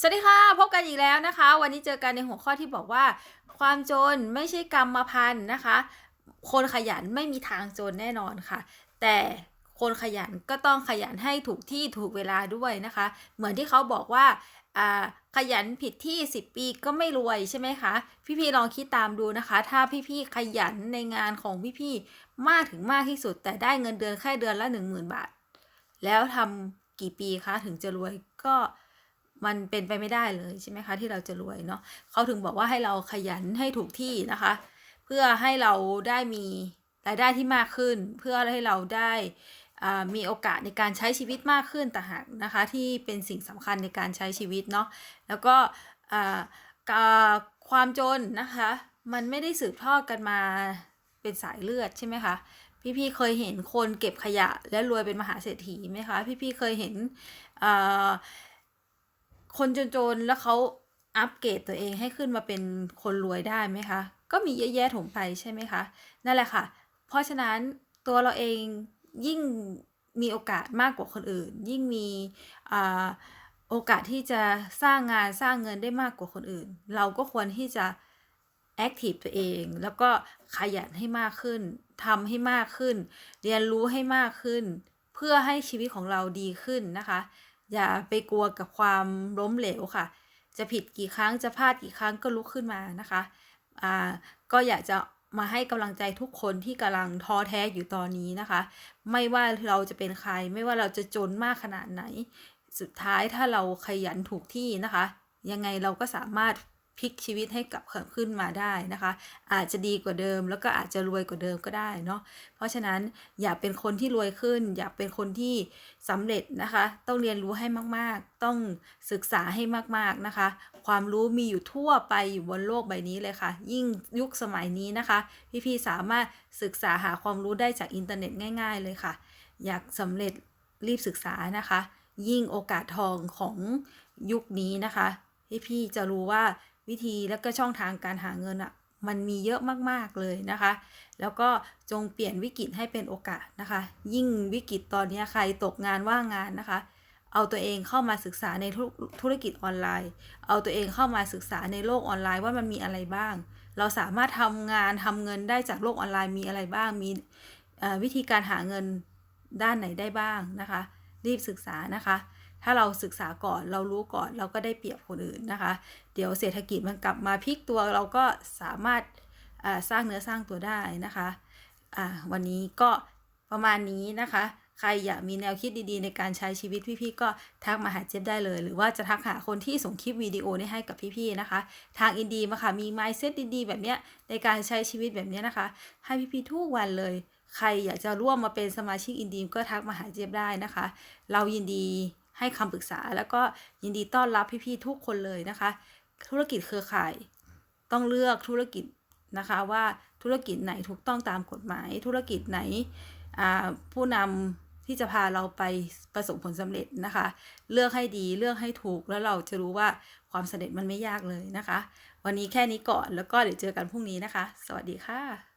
สวัสดีค่ะ พบกันอีกแล้วนะคะ วันนี้เจอกันในหัวข้อที่บอกว่า ความจนไม่ใช่กรรมพันธุ์นะคะ คนขยันไม่มีทางจนแน่นอนค่ะ แต่คนขยันก็ต้องขยันให้ถูกที่ถูกเวลาด้วยนะคะ เหมือนที่เขาบอกว่าอ่าขยันผิดที่ 10 ปีก็ไม่รวยใช่ไหมคะ พี่ๆลองคิดตามดูนะคะ ถ้าพี่ๆขยันในงานของพี่ๆมากถึงมากที่สุด แต่ได้เงินเดือนแค่เดือนละ 10,000 บาท แล้วทำกี่ปีคะถึงจะรวยก็ มันเป็นไปไม่ได้เลยใช่ไหมคะ ที่เราจะรวยเนาะเขาถึงบอกว่าให้เราขยันให้ถูกที่นะคะ เพื่อให้เราได้มีรายได้ที่มากขึ้น เพื่อให้เราได้อ่ามีโอกาสในการใช้ชีวิตมากขึ้นต่างหากนะคะ ที่เป็นสิ่งสำคัญในการใช้ชีวิตเนาะแล้วก็อ่าการความจนนะคะ มันไม่ได้สืบทอดกันมาเป็นสายเลือดใช่ไหมคะพี่ๆเคยเห็นคนเก็บขยะและรวยเป็นมหาเศรษฐีไหมคะพี่ๆเคยเห็นอ่า คนจนๆแล้วเขาอัปเกรดตัวเองให้ขึ้นมาเป็นคนรวยได้ไหมคะ ก็มีเยอะแยะถมไปใช่ไหมคะ นั่นแหละค่ะ เพราะฉะนั้นตัวเราเองยิ่งมีโอกาสมากกว่าคนอื่น ยิ่งมีอโอกาสที่จะสร้างงานสร้างเงินได้มากกว่าคนอื่น เราก็ควรที่จะแอคทีฟตัวเอง แล้วก็ขยันให้มากขึ้นทำให้มากขึ้น เรียนรู้ให้มากขึ้น เพื่อให้ชีวิตของเราดีขึ้นนะคะ อย่าไปกลัวกับความล้มเหลวค่ะ จะผิดกี่ครั้งจะพลาดกี่ครั้งก็ลุกขึ้นมานะคะอ่าก็อยากจะมาให้กำลังใจทุกคนที่กำลังท้อแท้อยู่ตอนนี้นะคะ ไม่ว่าเราจะเป็นใคร ไม่ว่าเราจะจนมากขนาดไหน สุดท้ายถ้าเราขยันถูกที่นะคะ ยังไงเราก็สามารถ พลิกชีวิตให้กลับขึ้นมาได้นะคะ อาจจะดีกว่าเดิม แล้วก็อาจจะรวยกว่าเดิมก็ได้เนาะเพราะฉะนั้นอย่าเป็นคนที่รวยขึ้น อย่าเป็นคนที่สำเร็จนะคะ ต้องเรียนรู้ให้มากๆ ต้องศึกษาให้มากๆนะคะ ความรู้มีอยู่ทั่วไปอยู่บนโลกใบนี้เลยค่ะ ยิ่งยุคสมัยนี้นะคะ พี่ๆสามารถศึกษาหาความรู้ได้จากอินเทอร์เน็ตง่าย ๆ เลยค่ะ อยากสำเร็จรีบศึกษานะคะ ยิ่งโอกาสทองของยุคนี้นะคะพี่ๆจะรู้ว่า วิธีและก็ช่องทางการหาเงินอะ่ะมันมีเยอะมากๆเลยนะคะ แล้วก็จงเปลี่ยนวิกฤตให้เป็นโอกาสนะคะ ยิ่งวิกฤตตอนนี้ใครตกงานว่างงานนะคะ เอาตัวเองเข้ามาศึกษาในธุธุรกิจออนไลน์ เอาตัวเองเข้ามาศึกษาในโลกออนไลน์ว่ามันมีอะไรบ้าง เราสามารถทำงานทำเงินได้จากโลกออนไลน์มีอะไรบ้าง มีวิธีการหาเงินด้านไหนได้บ้างนะคะ รีบศึกษานะคะ ถ้าเราศึกษาก่อนเรารู้ก่อนเราก็ได้เปรียบคนอื่นนะคะ เดี๋ยวเศรษฐกิจมันกลับมาพลิกตัวเราก็สามารถสร้างเนื้อสร้างตัวได้นะคะอ่าวันนี้ก็ประมาณนี้นะคะ ใครอยากมีแนวคิดดีๆ ในการใช้ชีวิตพี่ๆก็ทักมาหาเจ๊บได้เลย หรือว่าจะทักหาคนที่ส่งคลิปวิดีโอนี้ให้กับพี่ๆนะคะ ทางอินดีมาค่ะมี mindset ดีๆ แบบเนี้ยในการใช้ชีวิตแบบเนี้ยนะคะ ให้พี่ๆทุกวันเลย ใครอยากจะร่วมมาเป็นสมาชิกอินดีก็ทักมาหาเจ๊บได้นะคะ เรายินดี ให้คำปรึกษา แล้วก็ยินดีต้อนรับพี่ๆทุกคนเลยนะคะ ธุรกิจเครือข่าย ต้องเลือกธุรกิจนะคะว่าธุรกิจไหนถูกต้องตามกฎหมาย ธุรกิจไหนผู้นำที่จะพาเราไปประสบผลสำเร็จนะคะ เลือกให้ดีเลือกให้ถูกแล้วเราจะรู้ว่าความสำเร็จมันไม่ยากเลยนะคะ วันนี้แค่นี้ก่อนแล้วก็เดี๋ยวเจอกันพรุ่งนี้นะคะ สวัสดีค่ะ